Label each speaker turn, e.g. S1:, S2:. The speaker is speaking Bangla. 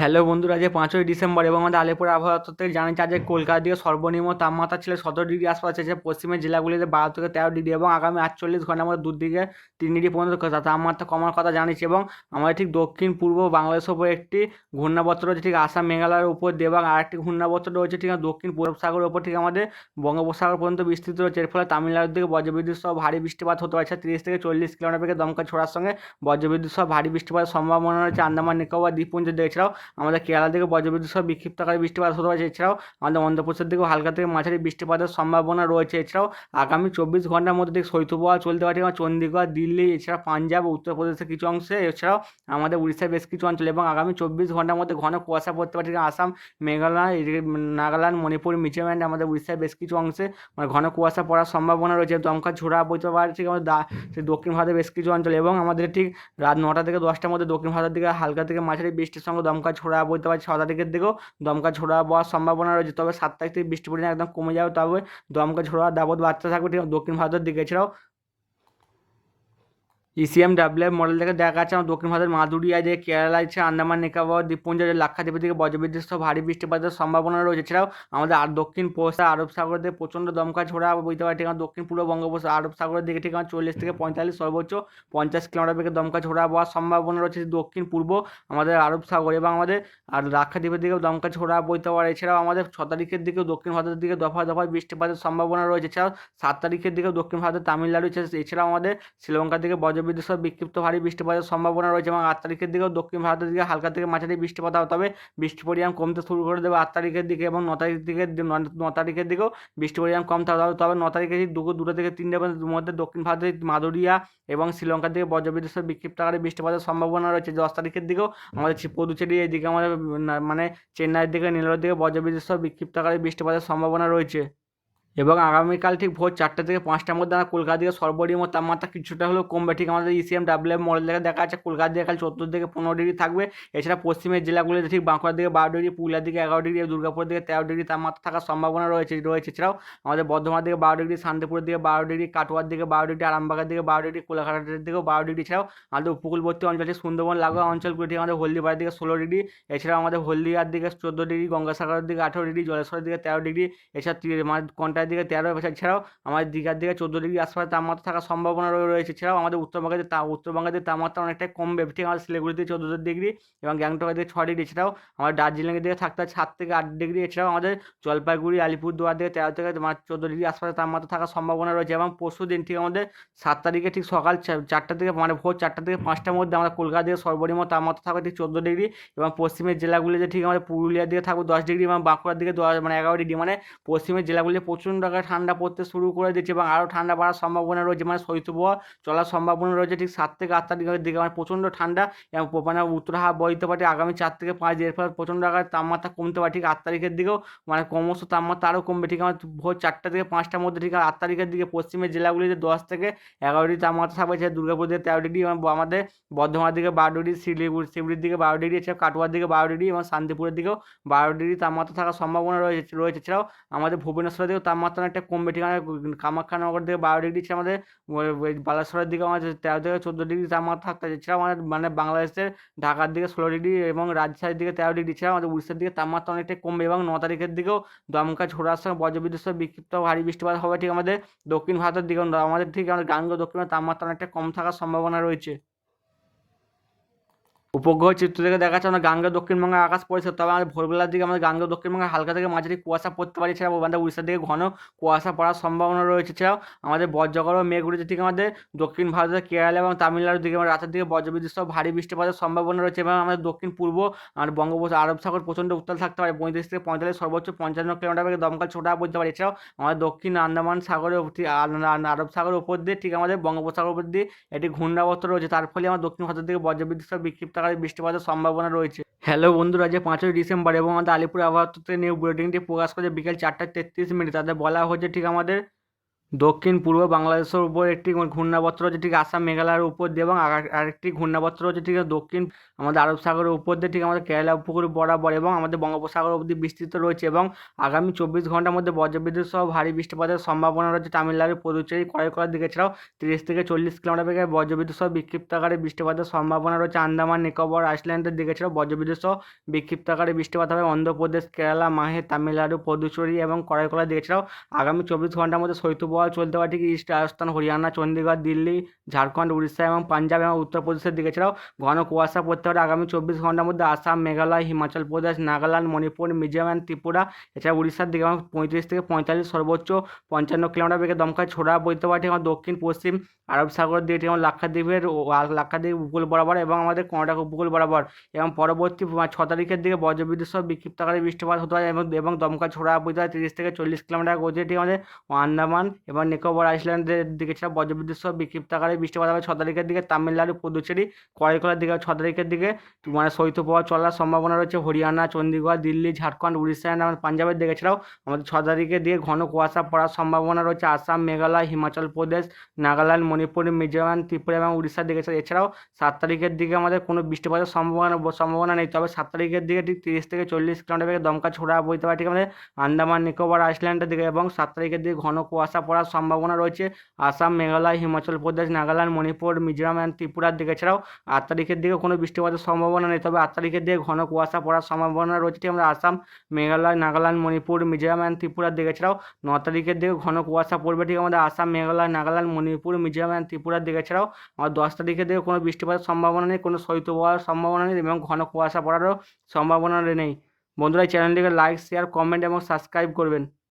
S1: হ্যালো বন্ধুরা, আজ পাঁচই ডিসেম্বর এবং আমাদের আলিপুর আবহাওয়া থেকে জানিয়েছে আজ কলকাতা দিয়ে সর্বনিম্ন তাপমাত্রা ছিল সতেরো ডিগ্রি আশপাশ আছে। পশ্চিমের জেলাগুলিতে বারো থেকে তেরো ডিগ্রি এবং আগামী আটচল্লিশ ঘণ্টার মধ্যে দুদিকে তিন ডিগ্রি পর্যন্ত তাপমাত্রা কমার কথা জানিয়েছে এবং আমাদের ঠিক দক্ষিণ, পূর্ব বাংলাদেশের উপর একটি ঘূর্ণাবর্ত রয়েছে, ঠিক আসাম, মেঘালয়ের উপর দিয়ে এবং আরেকটি ঘূর্ণাবর্ত রয়েছে, ঠিক দক্ষিণ, পূর্ব সাগরের উপর, ঠিক আমাদের বঙ্গোপসাগর পর্যন্ত বিস্তৃত রয়েছে। এর ফলে তামিলনাড়ুর দিকে বজ্রবিদ্যুৎ সহ ভারী বৃষ্টিপাত হতে পারছে তিরিশ থেকে চল্লিশ কিলোমিটার বেগে দমকা ছোড়ার সঙ্গে বজ্রবিদ্যুৎ সহ ভারী বৃষ্টিপাতের সম্ভাবনা রয়েছে। আন্দামান, নিকোবর, দ্বীপপুঞ্জ, এছাড়াও আমাদের কেরালা থেকে বজ্রবিদ্যুৎ সহ বিক্ষিপ্তকারী বৃষ্টিপাত হতে পারছে এছাড়াও আমাদের অন্ধ্রপ্রদেশের দিকেও হালকা থেকে মাঝারি বৃষ্টিপাতের সম্ভাবনা রয়েছে। এছাড়াও আগামী চব্বিশ ঘণ্টার মধ্যে ঠিক শৈত্যপ্রবাহ চলতে পারে। এবং চণ্ডীগড় দিল্লি এছাড়া পাঞ্জাব, উত্তরপ্রদেশের কিছু অংশে, এছাড়াও আমাদের উড়িষ্যার বেশ কিছু অঞ্চলে এবং আগামী চব্বিশ ঘণ্টার মধ্যে ঘন কুয়াশা পড়তে পারে। আসাম, মেঘালয় নাগাল্যান্ড, মণিপুর, মিজোরাম, আমাদের উড়িষ্যার বেশ কিছু অংশে মানে ঘন কুয়াশা পড়ার সম্ভাবনা রয়েছে। দমকা ঝোড়া বইতে পারে ঠিক আমাদের দক্ষিণ ভারতের বেশ কিছু অঞ্চলে এবং আমাদের ঠিক রাত নটা থেকে দশটার মধ্যে দক্ষিণ ভারতের দিকে হালকা থেকে মাঝারি বৃষ্টির সঙ্গে দমকা ছোড়া বইতে পারে ছ তারিখের দিকেও দমকা ছোড়া হওয়ার সম্ভাবনা রয়েছে। তবে সাত তারিখ থেকে বৃষ্টি পরিমাণ একদম কমে যাবে। তবে দমকা ছোড়া দাবত বাড়তে থাকবে। ঠিক দক্ষিণ ভারতের দিকে। এছাড়াও ইসিএম ডাব্লিউ মডেল থেকে দেখা যাচ্ছে আমার দক্ষিণ ভারতের মাদুরিয়া যে কেরালা আছে আন্দামান নিকোবর দ্বীপপুঞ্জ যে লাক্ষাদ্বীপের দিকে বজ্রবিদ্যুৎ ভারী বৃষ্টিপাতের সম্ভাবনা রয়েছে। এছাড়াও আমাদের আর দক্ষিণ পোষা আরব সাগরের প্রচণ্ড দমকা ছোড়া বইতে পারে। ঠিক দক্ষিণ পূর্ব বঙ্গোপসাগর, আরব সাগরের দিকে ঠিক আমার চল্লিশ থেকে পঁয়তাল্লিশ সর্বোচ্চ পঞ্চাশ কিলোমিটার বেগে দমকা ছোড়া হওয়ার সম্ভাবনা রয়েছে। দক্ষিণ পূর্ব আমাদের আরব সাগর এবং আমাদের আর লাক্ষাদ্বীপের দিকেও দমকা ছোড়া বইতে পারে। এছাড়াও আমাদের ছ তারিখের দিকেও দক্ষিণ ভারতের দিকে দফা দফায় বৃষ্টিপাতের সম্ভাবনা রয়েছে। এছাড়াও সাত তারিখের দিকেও দক্ষিণ ভারতের তামিলনাড়ু এছাড়া- এছাড়াও আমাদের শ্রীলঙ্কার দিকে সহ বিক্ষিপ্ত ভারী বৃষ্টিপাতের সম্ভাবনা রয়েছে এবং আট তারিখের দিকেও দক্ষিণ ভারতের দিকে হালকা থেকে মাঝারি বৃষ্টিপাত হবে। তবে বৃষ্টি পরিমাণ কমতে শুরু করে দেবে আট তারিখের দিকে এবং ন তারিখ দিকে ন- তারিখের দিকেও বৃষ্টি পরিমাণ কম থাকবে তবে- তবে ন তারিখে দুপুর দুটো থেকে তিনটের মধ্যে দক্ষিণ ভারতের মাদুরিয়া এবং শ্রীলঙ্কার দিকে বজ্রবিদ্যুৎ বিক্ষিপ্ত আকারে বৃষ্টিপাতের সম্ভাবনা রয়েছে। দশ তারিখের দিকেও আমাদের পদুচেরি এইদিকে আমাদের মানে চেন্নাইয়ের দিকে নীলর দিকে বজ্রবিদ্যুৎ সহ বিক্ষিপ্ত আকারে বৃষ্টিপাতের সম্ভাবনা রয়েছে। এবং আগামীকাল ঠিক ভোর চারটে থেকে পাঁচটার মধ্যে আমরা কলকাতা দিকে সর্বনিম্ন তাপমাত্রা কিছুটা হলেও কমবে। ঠিক আমাদের ইসিএম ডাব্লিউ মডেল থেকে দেখা যাচ্ছে, কলকাতা দিকে কাল চোদ্দ থেকে পনেরো ডিগ্রি থাকবে। এছাড়া পশ্চিমের জেলাগুলিতে ঠিক বাঁকুড়ার দিকে বারো ডিগ্রি পুরুলিয়ার দিকে এগারো ডিগ্রি দুর্গাপুর দিকে তেরো ডিগ্রি তাপমাত্রা থাকার সম্ভাবনা রয়েছে রয়েছে। এছাড়াও আমাদের বর্ধমান দিকে বারো ডিগ্রি শান্তিপুরের দিকে বারো ডিগ্রি কাটোয়ার দিকে বারো ডিগ্রি আরামবাগের দিকে বারো ডিগ্রি কোলাঘাটের দিকেও বারো ডিগ্রি এছাড়াও আমাদের উপকূলবর্তী অঞ্চল সুন্দরবন, লাগোয়া অঞ্চলগুলি আমাদের হলদিবাড়ির দিকে ষোলো ডিগ্রি এছাড়াও আমাদের হলদিয়ার দিকে চোদ্দ ডিগ্রি গঙ্গাসাগরের দিকে আঠেরো ডিগ্রি জলেশ্বরের দিকে তেরো ডিগ্রি এছাড়া মানে কন্টার দিকে তেরো এছাড়াও আমাদের দীঘার দিকে চোদ্দ ডিগ্রি আশপাশে তাপমাত্রা থাকার সম্ভাবনা রয়ে- রয়েছে। এছাড়াও আমাদের উত্তরবঙ্গের তা উত্তরবঙ্গের তাপমাত্রা অনেকটাই কমবে। ঠিক আমাদের শিলিগুড়িতে চোদ্দ ডিগ্রি এবং গ্যাংটকের দিকে ছয় ডিগ্রি। এছাড়াও আমাদের দার্জিলিংয়ের দিকে থাকতে হয় সাত থেকে আট ডিগ্রি। এছাড়াও আমাদের জলপাইগুড়ি, আলিপুরদুয়ার দিকে তেরো থেকে চোদ্দ ডিগ্রি আশপাশে তাপমাত্রা থাকার সম্ভাবনা রয়েছে এবং পরশু দিন ঠিক আমাদের সাত তারিখে ঠিক সকাল চারটা থেকে মানে ভোর চারটা থেকে পাঁচটার মধ্যে আমরা কলকাতা দিকে সর্বনিম্ন তাপমাত্রা থাকবে ঠিক চোদ্দ ডিগ্রি এবং পশ্চিমের জেলাগুলিতে ঠিক আমাদের পুরুলিয়ার দিকে থাকবে দশ ডিগ্রি এবং বাঁকুড়ার দিকে দশ মানে এগারো ডিগ্রি। মানে পশ্চিমের জেলাগুলিতে প্রচণ্ড আকারে ঠান্ডা পড়তে শুরু করে দিচ্ছে এবং আরও ঠান্ডা বাড়ার সম্ভাবনা রয়েছে। মানে শৈত্যপ্রবাহ চলার সম্ভাবনা রয়েছে ঠিক সাত থেকে আট তারিখের দিকে। মানে প্রচণ্ড ঠান্ডা এবং মানে উত্তর হাওয়া বইতে পারে আগামী চার থেকে পাঁচ এর ফলে প্রচণ্ড আকারে তাপমাত্রা কমতে পারে ঠিক আট তারিখের দিকেও। মানে ক্রমশ তাপমাত্রা আরও কমবে ঠিক আমার ভোর চারটা থেকে পাঁচটার মধ্যে ঠিক আট তারিখের দিকে। পশ্চিমের জেলাগুলিতে দশ থেকে এগারো ডিগ্রি তাপমাত্রা থাকবে। এছাড়া দুর্গাপুর দিকে তেরো ডিগ্রি এবং আমাদের বর্ধমানের দিকে বারো ডিগ্রি, শিলিগুড়ি শিলিগুড়ির দিকে বারো ডিগ্রি। এছাড়া কাটোয়ার দিকে বারো ডিগ্রি এবং শান্তিপুরের দিকেও বারো ডিগ্রি তাপমাত্রা থাকার সম্ভাবনা রয়েছে রয়েছে। এছাড়াও আমাদের ভুবনেশ্বরের দিকেও তাপমাত্রা অনেকটা কমবে ঠিক আছে কামাখ্যানগর থেকে বারো ডিগ্রি এছাড়া আমাদের বালাসোরের দিকে আমাদের তেরো থেকে চোদ্দ ডিগ্রি তাপমাত্রা থাকতে হবে। এছাড়াও আমাদের মানে বাংলাদেশের ঢাকার দিকে ষোলো ডিগ্রি এবং রাজশাহীর দিকে তেরো ডিগ্রি এছাড়াও আমাদের উড়িষ্যার দিকে তাপমাত্রা অনেকটাই কমবে এবং ন তারিখের দিকেও দমকা ছোড়ার সঙ্গে বজ্রবিদ্যুৎ সহ বিক্ষিপ্ত ভারী বৃষ্টিপাত হবে ঠিক আমাদের দক্ষিণ ভারতের দিকে আমাদের ঠিক আমাদের গাঙ্গ দক্ষিণে তাপমাত্রা অনেকটা কম থাকার সম্ভাবনা রয়েছে উপগ্রহ চিত্র থেকে দেখা যাচ্ছে আমরা গাঙ্গেয় দক্ষিণবঙ্গের আকাশ পরিষ্কার, তবে আমাদের ভোরবেলার দিকে আমাদের গাঙ্গেয় দক্ষিণবঙ্গে হালকা থেকে মাঝারি কুয়াশা পড়তে পারে। এছাড়াও আমাদের উড়িষ্যার দিকে ঘন কুয়াশা পড়ার সম্ভাবনা রয়েছে। এছাড়াও আমাদের বজ্রগড় ও মেঘ উড়েছে ঠিক আমাদের দক্ষিণ ভারতের কেরালা এবং তামিলনাড়ুর দিকে আমাদের রাতের দিকে বজ্রবিদ্যুৎ সহ ভারী বৃষ্টিপাতের সম্ভাবনা রয়েছে এবং আমাদের দক্ষিণ, পূর্ব আর বঙ্গোপসাগর, আরব সাগর প্রচণ্ড উত্তাল থাকতে পারে। পঁয়ত্রিশ থেকে পঁয়তাল্লিশ, সর্বোচ্চ পঞ্চান্ন কিলোমিটার বেগে দমকাল ছোটা পড়তে পারে। এছাড়াও আমাদের দক্ষিণ আন্দামান সাগরের আরব সাগরের উপর দিয়ে, ঠিক আমাদের বঙ্গোপসাগর উপর দিয়ে একটি ঘূর্ণাবর্ত রয়েছে। তার ফলে আমার দক্ষিণ ভারতের দিকে বজ্রবিদ্যুৎ সহ বিক্ষিপ্ত আকারে বৃষ্টিপাতের সম্ভাবনা রয়েছে। হ্যালো বন্ধুরা যে পাঁচই ডিসেম্বর এবং আমাদের আলিপুর আবহাওয়া নিউ বুলেটিনটি প্রকাশ করে বিকেল চারটা তেত্রিশ মিনিট। তাদের বলা হয়েছে ঠিক আমাদের দক্ষিণ পূর্ব বাংলাদেশের উপর একটি ঘূর্ণাবর্ত রয়েছে ঠিক আসাম মেঘালয়ের উপর দিয়ে এবং আরেকটি ঘূর্ণাবর্ত রয়েছে ঠিক দক্ষিণ আমাদের আরব সাগরের উপর দিয়ে, ঠিক আমাদের কেরালা উপকূল বরাবর এবং আমাদের বঙ্গোপসাগর অবধি বিস্তৃত রয়েছে এবং আগামী চব্বিশ ঘণ্টার মধ্যে বজ্রবিদ্যুৎ সহ ভারী বৃষ্টিপাতের সম্ভাবনা রয়েছে। তামিলনাড়ু পুদুচেরি করার দিকে এছাড়াও তিরিশ থেকে চল্লিশ কিলোমিটার বেগে বজ্রবিদ্যুৎ সহ বিক্ষিপ্ত আকারে বৃষ্টিপাতের সম্ভাবনা রয়েছে। আন্দামান, নিকোবর, আইসল্যান্ডের দিকে এছাড়াও বজ্রবিদ্যুৎ সহ বিক্ষিপ্ত আকারে বৃষ্টিপাত হবে। অন্ধ্রপ্রদেশ, কেরালা, মাহে, তামিলনাড়ু, পুদুচেরি এবং করার দিকে এছাড়াও আগামী চব্বিশ ঘণ্টার মধ্যে শৈত্যপ্রবাহ চলতে পারে ঠিক ইস্ট রাজস্থান, হরিয়ানা চণ্ডীগড় দিল্লি, ঝাড়খণ্ড, উড়িষ্যা এবং পাঞ্জাব এবং উত্তরপ্রদেশের দিকে। ছাড়াও ঘন কুয়াশা পড়তে পারে আগামী চব্বিশ ঘণ্টার মধ্যে আসাম, মেঘালয়, হিমাচল প্রদেশ, নাগাল্যান্ড, মণিপুর, মিজোরাম এবং ত্রিপুরা, এছাড়া উড়িষ্যার দিকে এবং পঁয়ত্রিশ থেকে পঁয়তাল্লিশ সর্বোচ্চ পঞ্চান্ন কিলোমিটার বেগে দমকায় ছোড়া বইতে পারে ঠিক দক্ষিণ, পশ্চিম, আরব সাগর দিয়ে আমার লাক্ষাদ্বীপের লাক্ষাদ্বীপ উপকূল বরাবর এবং আমাদের কর্ণাটক উপকূল বরাবর। এবং পরবর্তী ছ তারিখের দিকে বজ্রবিদ্যুৎ সহ বিক্ষিপ্ত আকারে বৃষ্টিপাত হতে পারে এবং এবং দমকা ছোড়া বইতে পারে তিরিশ থেকে চল্লিশ কিলোমিটার ঠিক আমাদের আন্দামান এবং নিকোবর আইসল্যান্ডের দিকে ছাড়া বজ্রবিদ্যুৎ সহ বিক্ষিপ্ত আকারে বৃষ্টিপাত হবে। ছ তারিখের দিকে তামিলনাড়ু, পুদুচেরি করাইকলার দিকে ছ তারিখের দিকে মানে শৈত্যপ্রবাহ চলার সম্ভাবনা রয়েছে। হরিয়ানা চণ্ডীগড় দিল্লি, ঝাড়খণ্ড, উড়িষ্যা এবং পাঞ্জাবের দিকে ছাড়াও আমাদের ছ তারিখের দিকে ঘন কুয়াশা পড়ার সম্ভাবনা রয়েছে। আসাম, মেঘালয়, হিমাচল প্রদেশ, নাগাল্যান্ড, মণিপুর, মিজোরাম, ত্রিপুরা এবং উড়িষ্যার দিকে ছাড়া এছাড়াও সাত তারিখের দিকে আমাদের কোনো বৃষ্টিপাতের সম্ভাবনা সম্ভাবনা নেই। তবে সাত তারিখের দিকে ঠিক তিরিশ থেকে চল্লিশ কিলোমিটার দমকা ছোড়া বইতে পারে। ঠিক আমাদের আন্দামান, নিকোবর, আইসল্যান্ডের দিকে এবং সাত তারিখের দিকে ঘন কুয়াশা পড়ার সম্ভাবনা রয়েছে। আসাম, মেঘালয়, হিমাচল প্রদেশ, নাগাল্যান্ড, মণিপুর, মিজোরাম অ্যান্ড ত্রিপুরার দিকে। ছাড়াও আট তারিখের দিকে কোনো বৃষ্টিপাতের সম্ভাবনা নেই। তবে আট তারিখের দিকে ঘন কুয়াশা পড়ার সম্ভাবনা রয়েছে। আমরা আসাম, মেঘালয়, নাগাল্যান্ড, মণিপুর, মিজোরাম এবং ত্রিপুরার দিকে। ছাড়াও ন তারিখের দিকে ঘন কুয়াশা পড়বে। ঠিক আমাদের আসাম, মেঘালয়, নাগাল্যান্ড, মণিপুর, মিজোরাম এবং ত্রিপুরার দিকে। এছাড়াও আমার দশ তারিখের দিকে কোনো বৃষ্টিপাতের সম্ভাবনা নেই। কোনো শৈত্যপ্রবাহের সম্ভাবনা নেই এবং ঘন কুয়াশা পড়ারও সম্ভাবনা নেই। বন্ধুরা চ্যানেলটিকে লাইক শেয়ার কমেন্ট এবং সাবস্ক্রাইব করবেন।